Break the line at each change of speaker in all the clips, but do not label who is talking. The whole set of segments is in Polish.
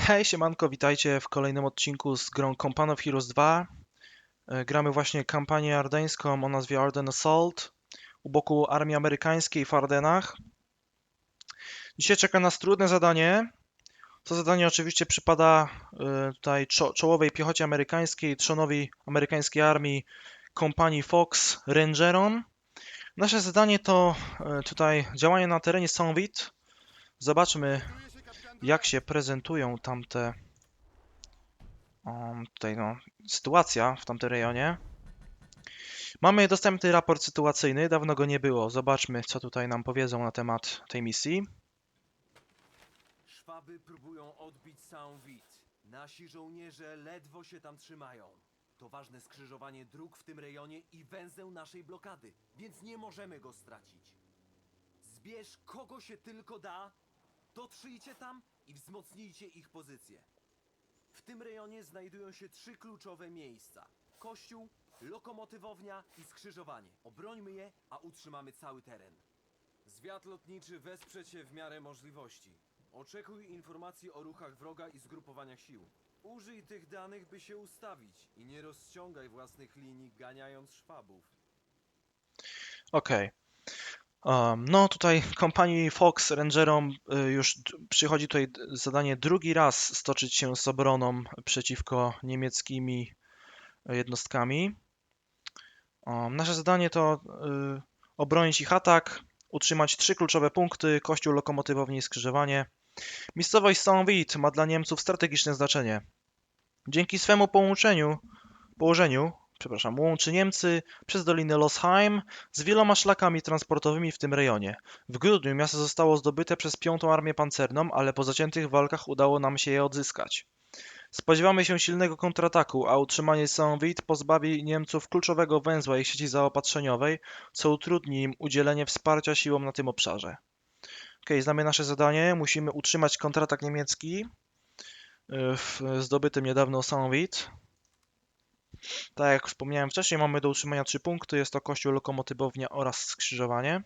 Hej, siemanko, witajcie w kolejnym odcinku z grą Company of Heroes 2. E, Gramy właśnie kampanię ardeńską o nazwie Arden Assault u boku armii amerykańskiej w Ardenach. Dzisiaj czeka nas trudne zadanie. To zadanie oczywiście przypada e, tutaj czo czołowej piechocie amerykańskiej, trzonowi amerykańskiej armii kompanii Fox Rangerom. Nasze zadanie to e, tutaj działanie na terenie Saint-Vit. Zobaczmy jak się prezentują tamte um, tutaj no, sytuacja w tamtym rejonie. Mamy dostępny raport sytuacyjny, dawno go nie było. Zobaczmy, co tutaj nam powiedzą na temat tej misji.
Szwaby próbują odbić Saint-Vit. Nasi żołnierze ledwo się tam trzymają. To ważne skrzyżowanie dróg w tym rejonie i węzeł naszej blokady, więc nie możemy go stracić. Zbierz kogo się tylko da, dotrzyjcie tam i wzmocnijcie ich pozycję. W tym rejonie znajdują się trzy kluczowe miejsca. Kościół, lokomotywownia i skrzyżowanie. Obrońmy je, a utrzymamy cały teren. Zwiat lotniczy wesprze cię w miarę możliwości. Oczekuj informacji o ruchach wroga i zgrupowaniach sił. Użyj tych danych, by się ustawić i nie rozciągaj własnych linii, ganiając szwabów.
Okej. No tutaj kompanii Fox Rangerom y, już przychodzi tutaj zadanie drugi raz stoczyć się z obroną przeciwko niemieckimi y, jednostkami. Nasze zadanie to y, obronić ich atak, utrzymać trzy kluczowe punkty, kościół, lokomotywownie i skrzyżowanie. Miejscowość Saint-Vit ma dla Niemców strategiczne znaczenie. Dzięki swemu połączeniu, położeniu, przepraszam, łączy Niemcy przez Dolinę Losheim z wieloma szlakami transportowymi w tym rejonie. W grudniu miasto zostało zdobyte przez Piątą Armię Pancerną, ale po zaciętych walkach udało nam się je odzyskać. Spodziewamy się silnego kontrataku, a utrzymanie Saint-Vit pozbawi Niemców kluczowego węzła ich sieci zaopatrzeniowej, co utrudni im udzielenie wsparcia siłom na tym obszarze. Ok, znamy nasze zadanie. Musimy utrzymać kontratak niemiecki y, w zdobytym niedawno Saint-Vit. Tak jak wspomniałem wcześniej, mamy do utrzymania trzy punkty. Jest to kościół, lokomotywownia oraz skrzyżowanie.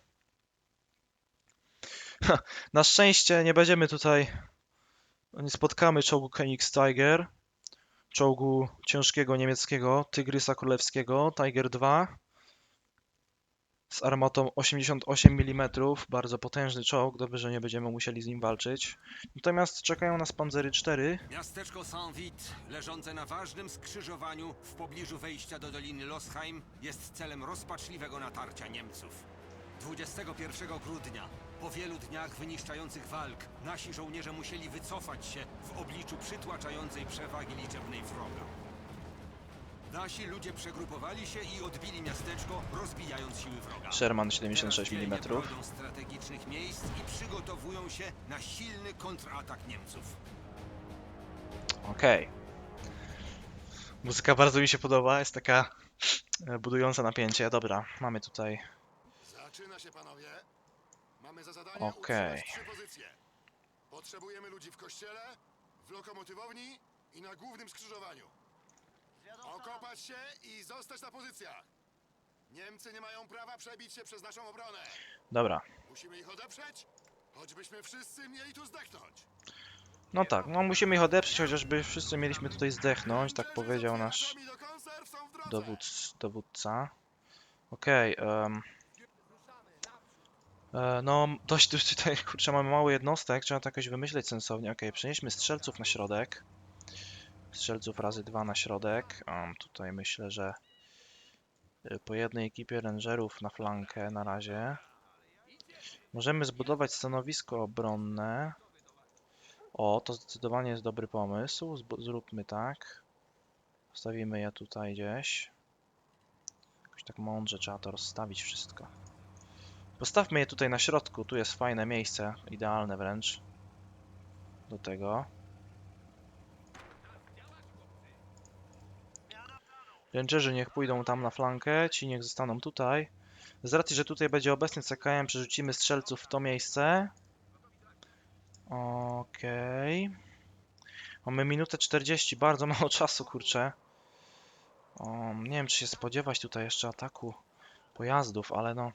Na szczęście nie będziemy tutaj, nie spotkamy czołgu Tiger, czołgu ciężkiego niemieckiego, Tygrysa Królewskiego, Tiger 2 z armatą 88 mm, bardzo potężny czołg, dobrze, że nie będziemy musieli z nim walczyć. Natomiast czekają nas Panzery 4,
Miasteczko Saint-Vit, leżące na ważnym skrzyżowaniu w pobliżu wejścia do Doliny Losheim, jest celem rozpaczliwego natarcia Niemców. 21 grudnia, po wielu dniach wyniszczających walk, nasi żołnierze musieli wycofać się w obliczu przytłaczającej przewagi liczebnej wroga. Nasi ludzie przegrupowali się i odbili miasteczko, rozbijając siły wroga.
Sherman 76
Teraz
mm.
bronią strategicznych miejsc i przygotowują się na silny kontratak Niemców.
Okej. Muzyka bardzo mi się podoba, jest taka e, budująca napięcie. Dobra, mamy tutaj.
Zaczyna się, panowie. Mamy za zadanie
Okej.
utrzymać trzy pozycje. Potrzebujemy ludzi w kościele, w lokomotywowni i na głównym skrzyżowaniu. Okopać się i zostać na pozycjach. Niemcy nie mają prawa przebić się przez naszą obronę.
Dobra.
Musimy ich odeprzeć, choćbyśmy wszyscy mieli tu zdechnąć.
No tak, no musimy ich odeprzeć, chociażby wszyscy mieliśmy tutaj zdechnąć, tak powiedział nasz
do konserw są w drodze.
dowódc, dowódca. Okej, em. E, no dość, dość tutaj, kurczę, mamy mało jednostek, trzeba to jakoś wymyśleć sensownie. Okej, przenieśmy strzelców na środek. Strzelców razy dwa na środek. Em, tutaj myślę, że y, po jednej ekipie rangerów na flankę na razie. Możemy zbudować stanowisko obronne. O, to zdecydowanie jest dobry pomysł. Zróbmy tak. Stawimy je tutaj gdzieś. Jakoś tak mądrze trzeba to rozstawić wszystko. Postawmy je tutaj na środku. Tu jest fajne miejsce, idealne wręcz. Do tego. Rangerzy niech pójdą tam na flankę, ci niech zostaną tutaj. Z racji, że tutaj będzie obecny CKM, przerzucimy strzelców w to miejsce. Okej. Mamy minutę 40, bardzo mało czasu, kurczę. O, nie wiem, czy się spodziewać tutaj jeszcze ataku pojazdów, ale no.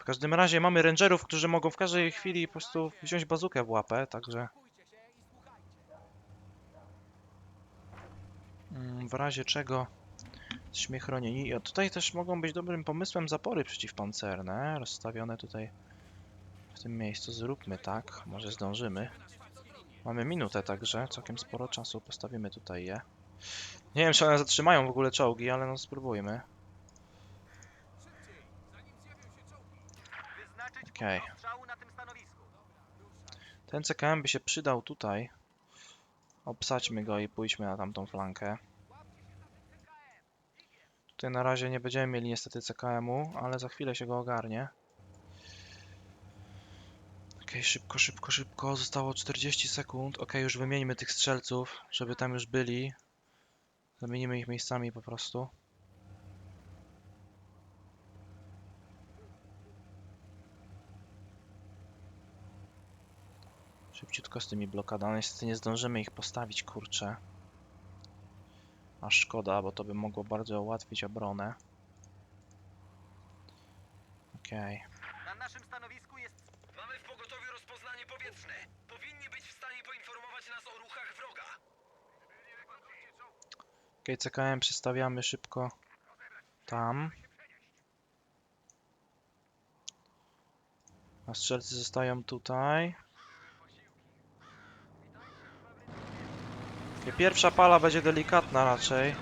W każdym razie mamy rangerów, którzy mogą w każdej chwili po prostu wziąć bazukę w łapę, także W razie czego jesteśmy chronieni. O, tutaj też mogą być dobrym pomysłem zapory przeciwpancerne, rozstawione tutaj w tym miejscu. Zróbmy tak, może zdążymy. Mamy minutę także, całkiem sporo czasu, postawimy tutaj je. Nie wiem, czy one zatrzymają w ogóle czołgi, ale no spróbujmy. Okej. Ten CKM by się przydał tutaj. Obsadźmy go i pójdźmy na tamtą flankę. Tutaj na razie nie będziemy mieli niestety CKM-u, ale za chwilę się go ogarnie. Okej, szybko, szybko, szybko. Zostało 40 sekund. Okej, już wymieńmy tych strzelców, żeby tam już byli. Zamienimy ich miejscami po prostu. Szybciutko z tymi blokadami. Niestety nie zdążymy ich postawić, kurczę. A szkoda, bo to by mogło bardzo ułatwić obronę. Okej.
Na naszym stanowisku jest...
Mamy w pogotowiu rozpoznanie powietrzne. Powinni być w stanie poinformować nas o ruchach wroga.
Okej, CKM przestawiamy szybko tam. A strzelcy zostają tutaj. Okej, pierwsza pala będzie delikatna raczej.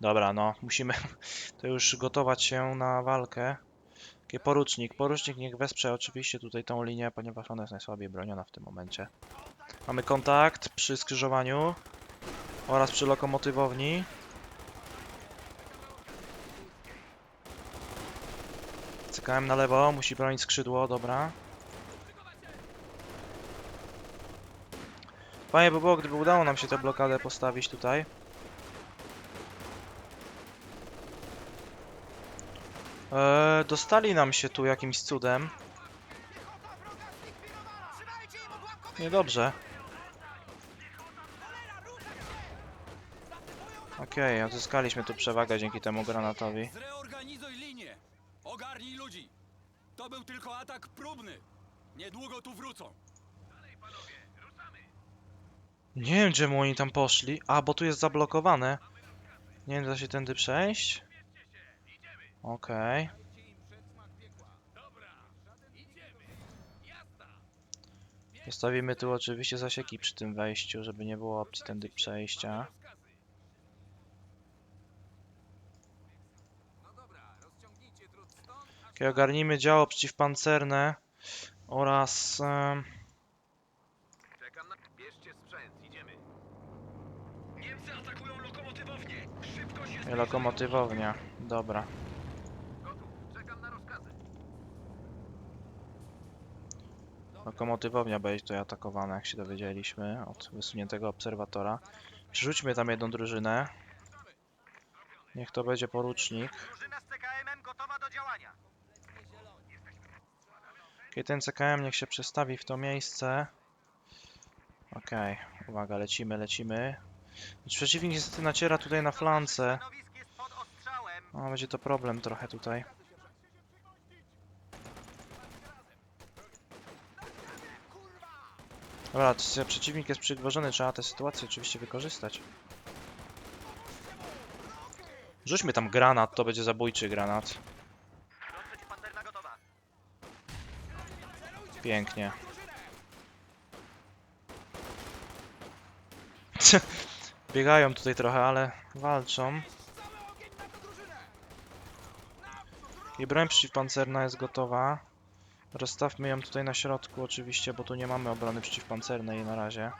Dobra, no, musimy to już gotować się na walkę. Okej, porucznik. Porucznik niech wesprze oczywiście tutaj tą linię, ponieważ ona jest najsłabiej broniona w tym momencie. Mamy kontakt przy skrzyżowaniu oraz przy lokomotywowni. CKM na lewo, musi bronić skrzydło, dobra. Fajnie by było, gdyby udało nam się tę blokadę postawić tutaj. Eee, dostali nam się tu jakimś cudem. Niedobrze. Okej, odzyskaliśmy tu przewagę dzięki temu granatowi.
Zreorganizuj linię! Ogarnij ludzi! To był tylko atak próbny! Niedługo tu wrócą!
Nie wiem, czemu oni tam poszli. A, bo tu jest zablokowane. Nie wiem, da się tędy przejść? Okej. Zostawimy tu oczywiście zasieki przy tym wejściu, żeby nie było opcji tędy przejścia. Okay, ogarnijmy działo przeciwpancerne oraz... em,
Czekam na... Bierzcie sprzęt, idziemy. Niemcy atakują lokomotywownię. Szybko się
Lokomotywownia, dobra.
Gotów. Czekam na rozkazy.
Lokomotywownia będzie tutaj atakowana, jak się dowiedzieliśmy od wysuniętego obserwatora. Przerzućmy tam jedną drużynę. Niech to będzie porucznik.
Drużyna z CKM-em gotowa do działania.
Okej, ten CKM niech się przestawi w to miejsce. Okej, uwaga, lecimy, lecimy. Przeciwnik niestety naciera tutaj na flance.
Stanowisk jest pod ostrzałem.
O, będzie to problem trochę tutaj. Dobra, przeciwnik jest przygwożony, trzeba tę sytuację oczywiście wykorzystać. Rzućmy tam granat, to będzie zabójczy granat.
Broń przeciwpancerna gotowa.
Pięknie. Biegają tutaj trochę, ale walczą. I broń przeciwpancerna jest gotowa. Rozstawmy ją tutaj na środku oczywiście, bo tu nie mamy obrony przeciwpancernej na razie.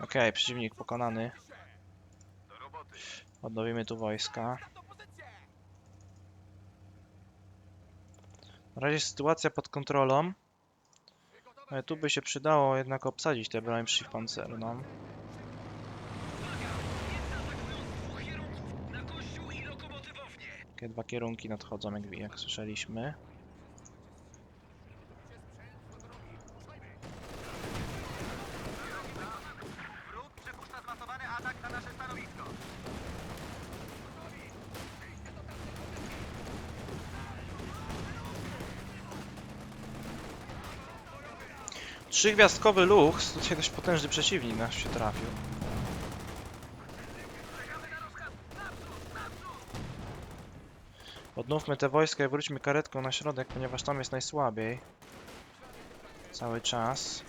Okej, przeciwnik pokonany. Odnowimy tu wojska. Na razie sytuacja pod kontrolą. Ale tu by się przydało jednak obsadzić tę broń przeciwpancerną. Takie dwa kierunki nadchodzą, jak, jak słyszeliśmy.
Wróg przypuszcza zmasowany atak na nasze stanowisko.
Trzygwiazdkowy Lux, tutaj dość potężny przeciwnik nasz się trafił. Odnówmy te wojska i wróćmy karetką na środek, ponieważ tam jest najsłabiej. Cały czas.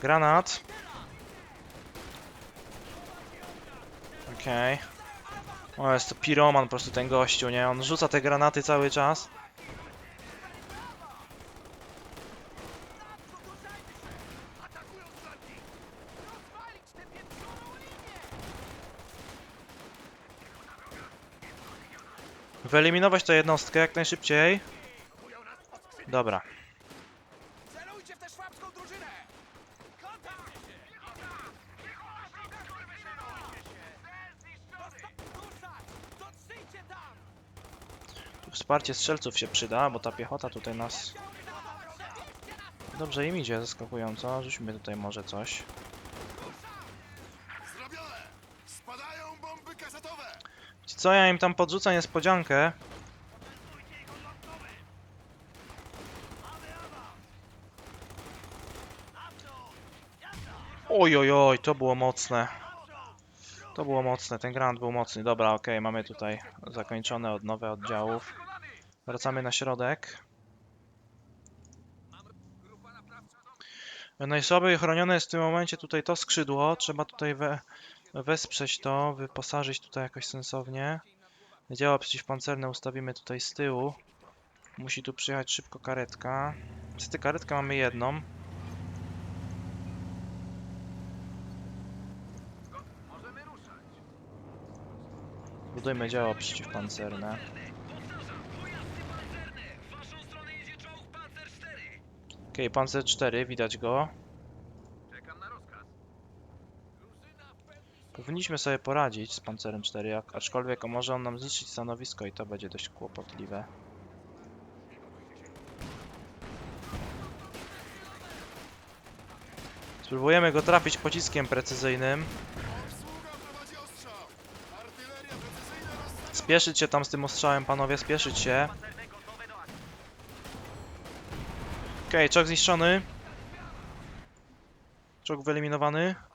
Granat. Okej. O, jest to piroman po prostu ten gościu, nie? On rzuca te granaty cały czas. Wyeliminować tę jednostkę jak najszybciej. Dobra. Tu wsparcie strzelców się przyda, bo ta piechota tutaj nas... Dobrze im idzie, zaskakująco. Rzućmy tutaj może coś. Co ja im tam podrzucę niespodziankę? Oj, oj, oj, to było mocne. To było mocne, ten grant był mocny. Dobra, okej, mamy tutaj zakończone odnowę oddziałów. Wracamy na środek. Najsłabiej chronione jest w tym momencie tutaj to skrzydło. Trzeba tutaj we, wesprzeć to, wyposażyć tutaj jakoś sensownie. Działa przeciwpancerne ustawimy tutaj z tyłu. Musi tu przyjechać szybko karetka. Niestety karetkę mamy jedną. Budujmy działa przeciwpancerne. Okej, pancer 4, widać go.
Czekam na rozkaz.
Powinniśmy sobie poradzić z pancerem 4, jak- aczkolwiek może on nam zniszczyć stanowisko i to będzie dość kłopotliwe. Spróbujemy go trafić pociskiem precyzyjnym. Spieszyć się tam z tym ostrzałem, panowie, spieszyć się. Okej, czołg zniszczony. Czołg wyeliminowany.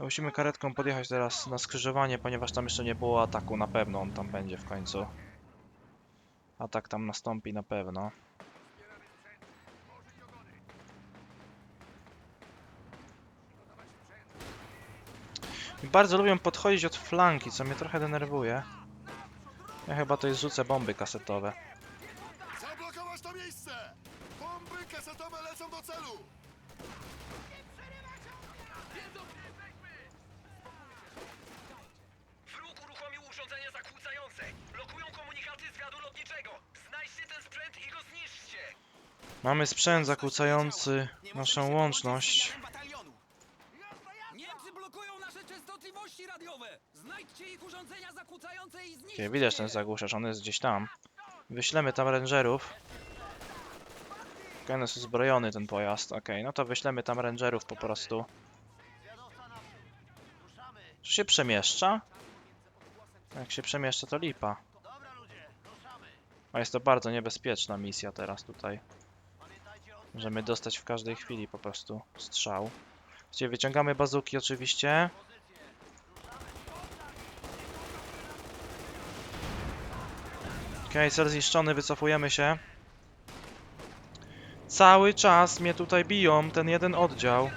Musimy karetką podjechać teraz na skrzyżowanie, ponieważ tam jeszcze nie było ataku na pewno. On tam będzie w końcu. Atak tam nastąpi na pewno. Bardzo lubią podchodzić od flanki, co mnie trochę denerwuje. Ja chyba to jest rzucę bomby kasetowe.
Zablokować to miejsce! Bomby kasetowe lecą do celu!
Wróg uruchomił urządzenia zakłócające. Blokują zwiadu lotniczego. Znajdźcie ten sprzęt i go zniszczcie.
Mamy sprzęt zakłócający naszą łączność.
Niemcy blokują nasze częstotliwości radiowe! Znajdźcie ich urządzenia zakłócające i zniszczcie
widać ten zagłuszacz, on jest gdzieś tam. Wyślemy tam rangerów. Jest uzbrojony ten pojazd. Okej, no to wyślemy tam rangerów po prostu. Czy się przemieszcza? Jak się przemieszcza to lipa. A jest to bardzo niebezpieczna misja teraz tutaj. Możemy dostać w każdej chwili po prostu strzał. Gdzie wyciągamy bazuki oczywiście. Okej, cel zniszczony, wycofujemy się. Cały czas mnie tutaj biją, ten jeden oddział.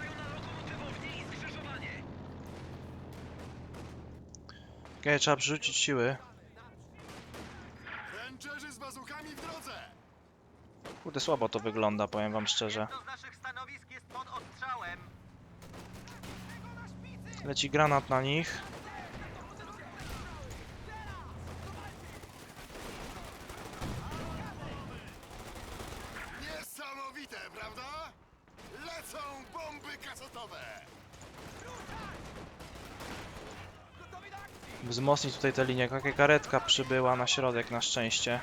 Okej, trzeba przerzucić siły.
Rangerzy z bazukami w drodze!
Kurde, słabo to wygląda, powiem wam szczerze. Leci granat na nich.
Niesamowite, prawda? Lecą bomby kasetowe!
Wzmocnić tutaj tę linię. Jaka karetka przybyła na środek na szczęście.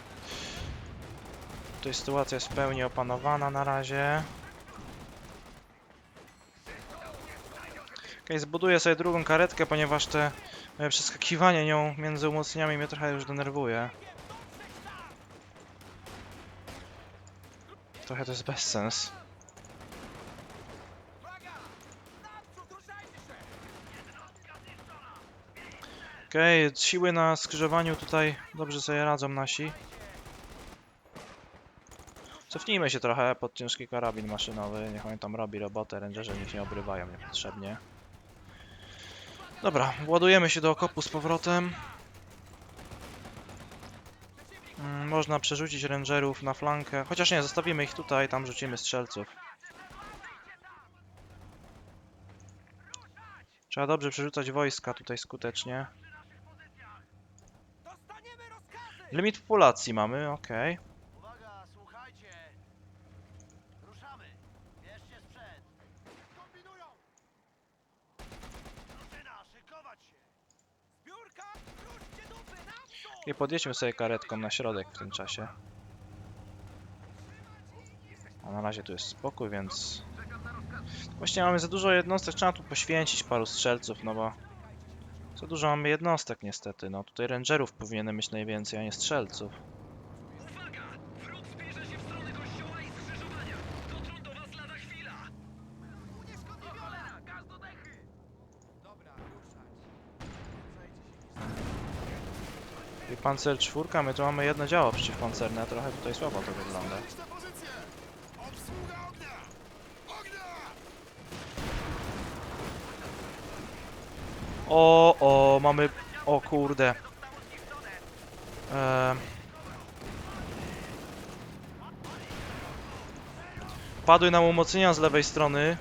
Tutaj sytuacja jest w pełni opanowana na razie. Okej, zbuduję sobie drugą karetkę, ponieważ te e, przeskakiwanie nią między umocnieniami mnie trochę już denerwuje. trochę to jest bezsens. Okej, siły na skrzyżowaniu tutaj dobrze sobie radzą nasi. Cofnijmy się trochę pod ciężki karabin maszynowy, niech on tam robi robotę, rangerzy niech nie obrywają niepotrzebnie. Dobra, ładujemy się do okopu z powrotem. Mm, Można przerzucić rangerów na flankę, chociaż nie, zostawimy ich tutaj, tam rzucimy strzelców. Trzeba dobrze przerzucać wojska tutaj skutecznie. Limit populacji mamy, okej.
Uwaga,
I podjedźmy sobie karetką na środek w tym czasie. A na razie tu jest spokój, więc... Właśnie mamy za dużo jednostek, trzeba tu poświęcić paru strzelców, no bo... Za dużo mamy jednostek niestety, no tutaj rangerów powinienem mieć najwięcej, a nie strzelców.
I
pancer czwórka, my tu mamy jedno działo przeciwpancerne, trochę tutaj słabo to wygląda. O, o, mamy... O kurde. Eee... Padły nam umocnienia z lewej strony.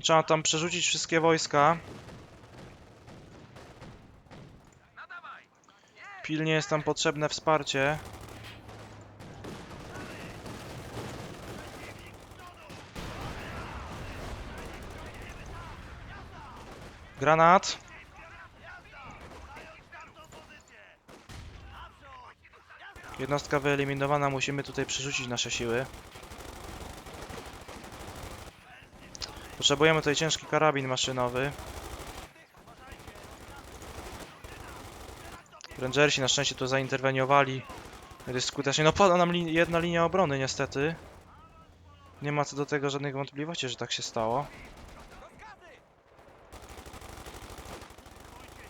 Trzeba tam przerzucić wszystkie wojska. Pilnie jest tam potrzebne wsparcie. Granat. Jednostka wyeliminowana, musimy tutaj przerzucić nasze siły. Potrzebujemy tutaj ciężki karabin maszynowy. Rangersi na szczęście tu zainterweniowali. Jest skutecznie. No pada nam jedna linia obrony niestety. Nie ma co do tego żadnych wątpliwości, że tak się stało.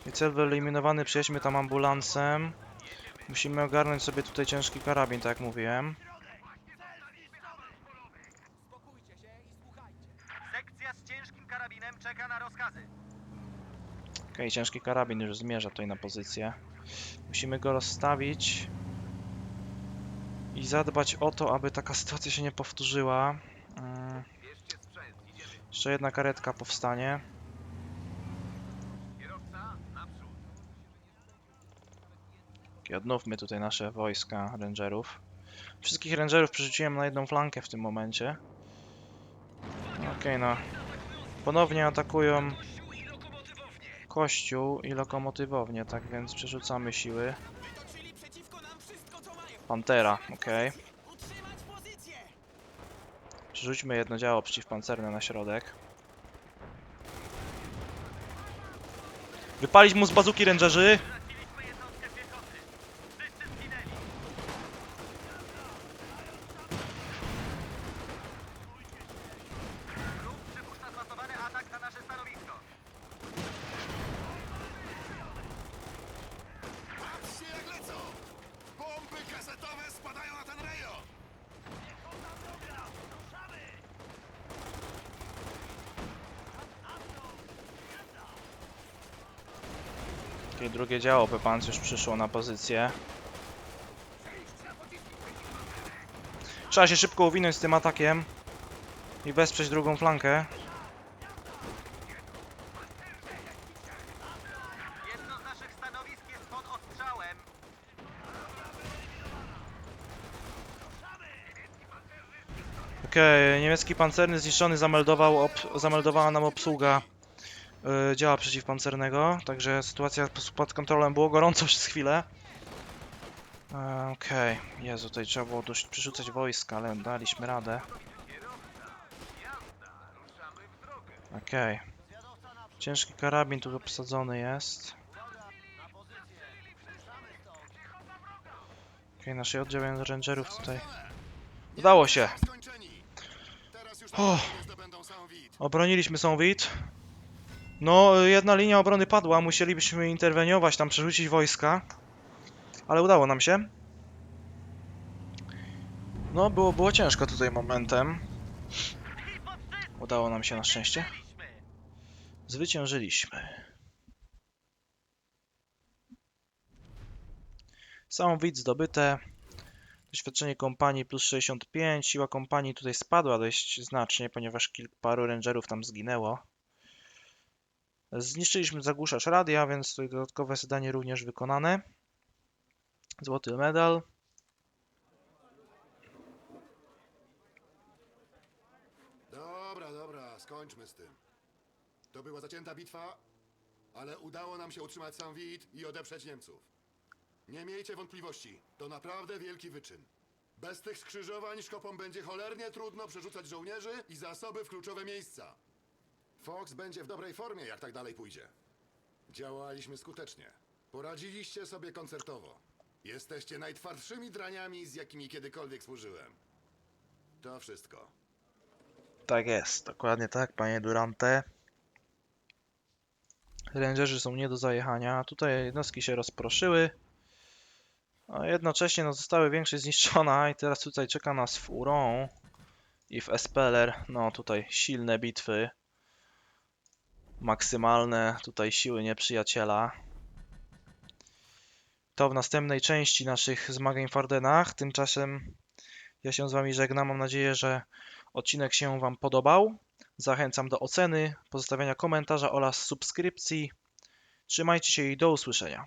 I cel wyeliminowany, przejedźmy tam ambulansem. Musimy ogarnąć sobie tutaj ciężki karabin, tak jak mówiłem.
Sekcja z ciężkim karabinem czeka na rozkazy.
Okej, ciężki karabin już zmierza tutaj na pozycję. Musimy go rozstawić. I zadbać o to, aby taka sytuacja się nie powtórzyła. Mm. Jeszcze jedna karetka powstanie. I odnówmy tutaj nasze wojska rangerów. Wszystkich rangerów przerzuciłem na jedną flankę w tym momencie. Okej, no. Ponownie atakują
Kościół i
lokomotywownię, tak więc przerzucamy siły. Pantera, okej. Przerzućmy jedno działo przeciwpancerne na środek. Wypalić mu z bazuki rangerzy!
Przypuszcza zmasowany atak na nasze stanowisko.
Patrzcie jak lecą! Bomby kasetowe spadają na ten rejon!
Okej, drugie działo Pepanc już przyszło na pozycję. Trzeba się szybko uwinąć z tym atakiem i wesprzeć drugą flankę. Okej, niemiecki pancerny zniszczony zameldował zameldowała nam obsługa działa przeciwpancernego, także sytuacja pod- kontrolą, było gorąco przez chwilę. E, Okej, Jezu, tutaj trzeba było dość przerzucać wojska, ale daliśmy radę. Okej. Ciężki karabin tu obsadzony jest. Okej, nasz oddział rangerów tutaj Udało się.
Saint-Vit.
Obroniliśmy Saint-Vit. No, jedna linia obrony padła, musielibyśmy interweniować, tam przerzucić wojska. Ale udało nam się. No, było, było ciężko tutaj momentem. Udało nam się na szczęście. Zwyciężyliśmy. Saint-Vit zdobyte. Doświadczenie kompanii plus 65. Siła kompanii tutaj spadła dość znacznie, ponieważ kilku paru rangerów tam zginęło. Zniszczyliśmy zagłuszacz radia, więc tutaj dodatkowe zadanie również wykonane. Złoty medal.
Dobra, dobra, skończmy z tym. To była zacięta bitwa, ale udało nam się utrzymać Saint-Vit i odeprzeć Niemców. Nie miejcie wątpliwości, to naprawdę wielki wyczyn. Bez tych skrzyżowań szkopom będzie cholernie trudno przerzucać żołnierzy i zasoby w kluczowe miejsca. Fox będzie w dobrej formie, jak tak dalej pójdzie. Działaliśmy skutecznie. Poradziliście sobie koncertowo. Jesteście najtwardszymi draniami, z jakimi kiedykolwiek służyłem. To wszystko.
Tak jest, dokładnie tak, panie Durante. Rangerzy są nie do zajechania. Tutaj jednostki się rozproszyły. A jednocześnie no, zostały większość zniszczona i teraz tutaj czeka nas w Uron i w Espeler. No tutaj silne bitwy. Maksymalne tutaj siły nieprzyjaciela. To w następnej części naszych zmagań w Ardenach. Tymczasem ja się z wami żegnam. Mam nadzieję, że odcinek się Wam podobał. Zachęcam do oceny, pozostawiania komentarza oraz subskrypcji. Trzymajcie się i do usłyszenia.